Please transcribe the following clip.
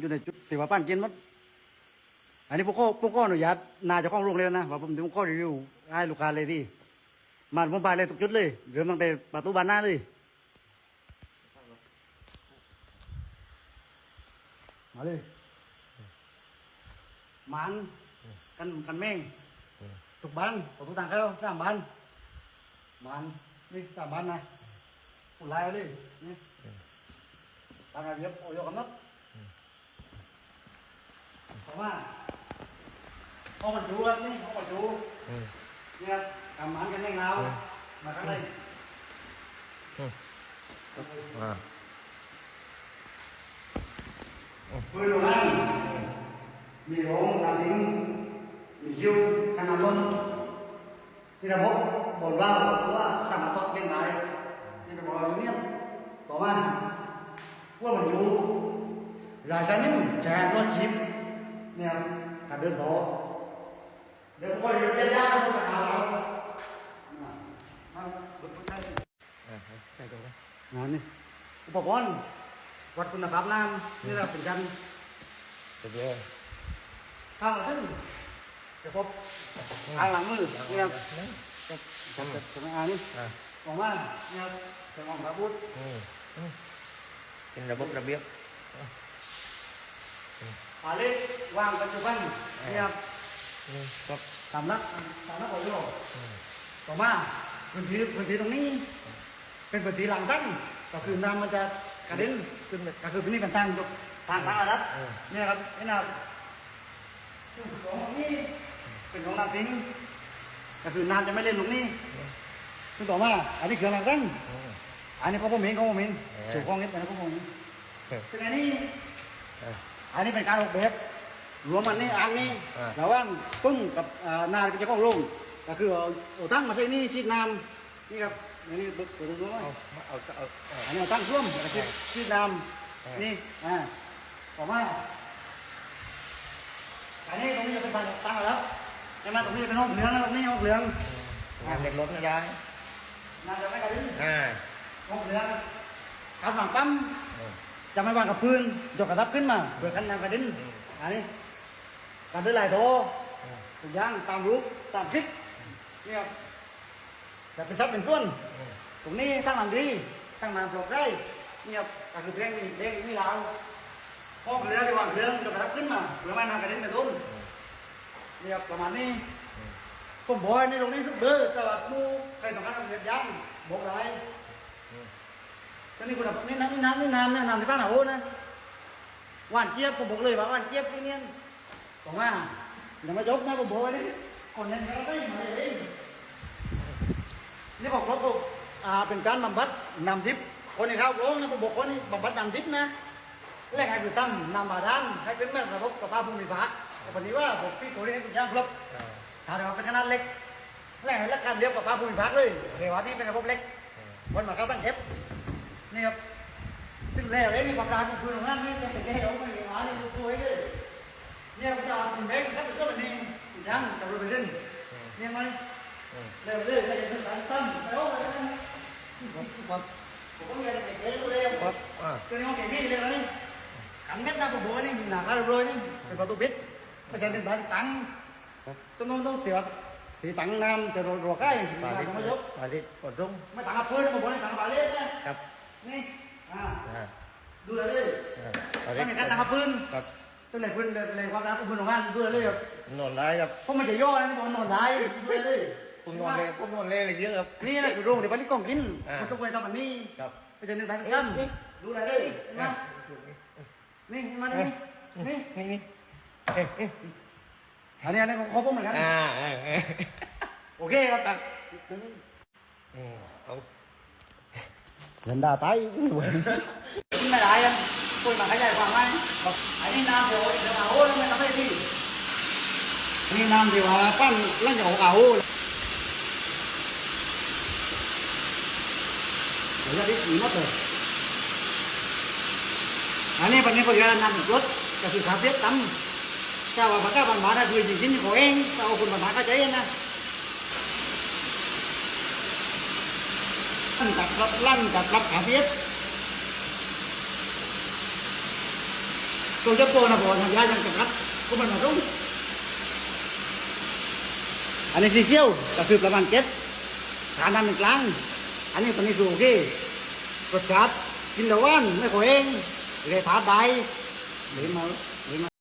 อยู่ในจุดที่ว่าป้านกินมัดอันนี้พวกข้อพวกข้ออนุญาตนาจะข้องโรงเรียนนะว่าผมถึงข้อรีวิวให้ลูกค้าเลยที่มาผมไปเลยทุกจุดเลยเริ่มตั้งแต่ประตูบานหน้าเลยมาเลยมันกันกันแมงทุกบ้านประตูต่างกันแล้วสามบ้านมันนี่สามบ้านนะคนไล่เลยนี่ตามระเบียบโอ้ยกำนัด เพราะว่าพอมันดูครับนี่พอมันดูอืมเนี่ยกำมันกันแน่งเรามากันเลยอ่าปืนโรงงานมีโรงตามทิ้งมีคิวขนาดล้นที่ระบบบนว่าว่าสามารถทดเล่นได้ที่ระบบอยู่เนี่ยบอกว่าว่ามันอยู่รายชนิดแชร์ว่าชิป เนี่ยการเดินต่อเดี๋ยวคนอยู่เย็นยากมันจะหาเรามาฝึกฝึกได้อ่าใส่ตรงนี้งานนี่อุปกรณ์วัดคุณภาพน้ำนี่เราเป็นกันเดี๋ยวเดี๋ยวข้างหลังซึ่งจะพบข้างหลังมือนี่ครับนั่นจะจะจะจะไม่อ่านนี่อ่าออกมานี่ครับจะมองพระพุทธอืมอืมเป็นระบบระเบียบ ปาเล็กวางปัจจุบันนี่ครับอืมครับสามนักสามนักโอโยอืมต่อมาพื้นที่พื้นที่ตรงนี้ เป็นพื้นที่หลังตั้งก็คือน้ำมันจะกระเด็นขึ้นไปก็คือพื้นที่เป็นทางยกทางทางระดับอืมเนี่ยครับนี่นะครับซึ่งของนี้เป็นของน้ำทิ้งก็คือน้ำจะไม่เล่นตรงนี้ซึ่งต่อมา อันนี้เครื่องหลังตั้งอืมอันนี้ของผมเองของผมเองเออถูกของนี้เป็นของผมเองเออซึ่งอันนี้เอออันนี้เป็นการออกแบบรวมมันนี่อันนี้อ่า ระหว่างปึ้งกับอ่านากับเจ้าของโรงก็คือเอาเอาตั้งมาใส่นี่ชีดน้ำนี่ครับอันนี้ตัวตัวตัวเอามาเอาเอาเอา อันนี้เอาตั้งร่วมแล้วก็ชีดชีดน้อ่าำนี่อ่าต่อมาอันนี้ตรงนี้จะเป็นทางตั้งแล้วใช่ไหมตรงนี้เป็นห้องเหลืองนะตรงนี้ห้องเหลืองงานเด็กรถนะยายน้ำจะไม่กระดิ่งอ่าห้องเหลืองการฝังปั๊มอืม จะไม่วางกับพื้นยกกระดับขึ้นมาเพื่อกันน้ำกระดิ่งอันนี้การเดินไหลโถถุงย่างตามรูปตามคลิกนี่ครับจะเป็นชัดเป็นส่วนตรงนี้ตั้งน้ำดีตั้งน้ำปลอดได้นี่ครับก็คือเพลงมีเพลงนี้เราห้อเรือที่วางเรือมันจะกระดับขึ้นมาเพื่อไม่น้ำกระดิ่งกระตุ้นนี่ครับประมาณนี้ผมบอกให้ในตรงนี้ทุกเด้อแต่ว่ามูใครต้องการทำเสียยังบอกอะไร ตอนนี้คุณนี่น้ำนี่น้ำนี่น้ำนะน้ำที่บ้านหาโอ้นะหวานเจี๊ยบผมบอกเลยว่าหวานเจี๊ยบที่เนี่ยบอกว่าอย่ามายกนะผมบอกไว้นี่คนนั้นก็ได้มาเลยนี่ของรถก็อ่าเป็นการบำบัดนำทิพย์คนที่เข้าโรงนะผมบอกคนนี้บำบัดนำทิพย์นะแรกให้คือตั้งนำบาดาลให้เป็นแม่ระบบประปาภูมิภาคแต่วันนี้ว่าผมพี่ตัวนี้ให้ทุกอย่างครบอ่าถ้าเดี๋ยวเป็นขนาดเล็กแรกให้รักการเดียวกับปลาภูมิภาคเลยเดี๋ยวนี้เป็นระบบเล็กอืมวันมาเขาตั้งเก็บ นี่ครับซึ่งแล้วนี่ปลาปลาของคุณของนั่นนี่จะเป็นแค่เอาไปหานี่ดูตัวเลยเนี่ยมันจะเอาเป็นแบงค์ถ้าเป็นก็เป็นนี่ยังจะรู้ไปเรื่อยเนี่ยไหมอืมเร็วเรื่อยๆจะเป็นสันตั้มไปโอ้ยผมก็มีอะไรเก๋ๆเร็วครับอ่าตัวนี้ห้องเก๋ๆเลยนะนี่ขันเม็ดนะผมบอกนี่หนาคาร์โรยนี่เป็นประตูปิดไม่ใช่เป็นทางตังครับต้องต้องต้องเสียสีตังน้ำจะรัวรัวใกล้ปลามาลิดทำไม่ยกปลาลิดกดรุ่งไม่ตังกับพื้นผมบอกให้ตังกับบาเล่นะครับนี่อ่าอ่าดูเลยเลยอ่าปลาลิไม่ดมีการตังกับพื้นครับต้องเลยพื้นเลยเลยความรักของพื้นของงานดูเลยเลยครับนอนได้ครับเพราะมันจะย่อนะนี่บอกนอนได้ดูเลยเลยผมนอนเลยผมนอนเลยเลยเยอะครับ นี่นะคือโรงเดี๋ยวไปที่กล่องกินอ่ามั มันต้องไปทำอันนี้ครับ ไปเจอหนึ่งตังกัมดูเลยเลยเห็นไหมอ่านี่เห็นไหมานี่นี่นี่นี่เอ๊ะเอ๊ะอันนี้อันนี้ของเขาพวกเหมือนกันอ่าอ่าอ่าโอเคครับอืมเอา เห็นดาไตไม่ได้ยังคุยมาขยายความไหมบอกอันนี้น้ำเดี๋ยวเดี๋ยวเอาแล้วไม่ทำให้ดีอันนี้น้ำที่ว่าปั้นแล้วจะเอาเอาเดี๋ยวจะได้ขี่ม ดเลยอันนี้ปันนี้ก็จะนำรถก็คือขาเทียบตั้มเจ้าว่าปากกาบันบาทคือจริงๆของเองเจ้าคุณบันบลั่นกับรับลั่นกับรับขาเทียบตัวเจ้าโปนะบอกทางยายังกำลับก็มันมารุ่งอันนี้สีเขียวก็คือประมาณเจ็ดฐานน้ำเป็นกลาง อันนี้ตอนนี้สูงที่รสชาติกินแล้วหวานไม่ขอเองเลยทาได้หรือมา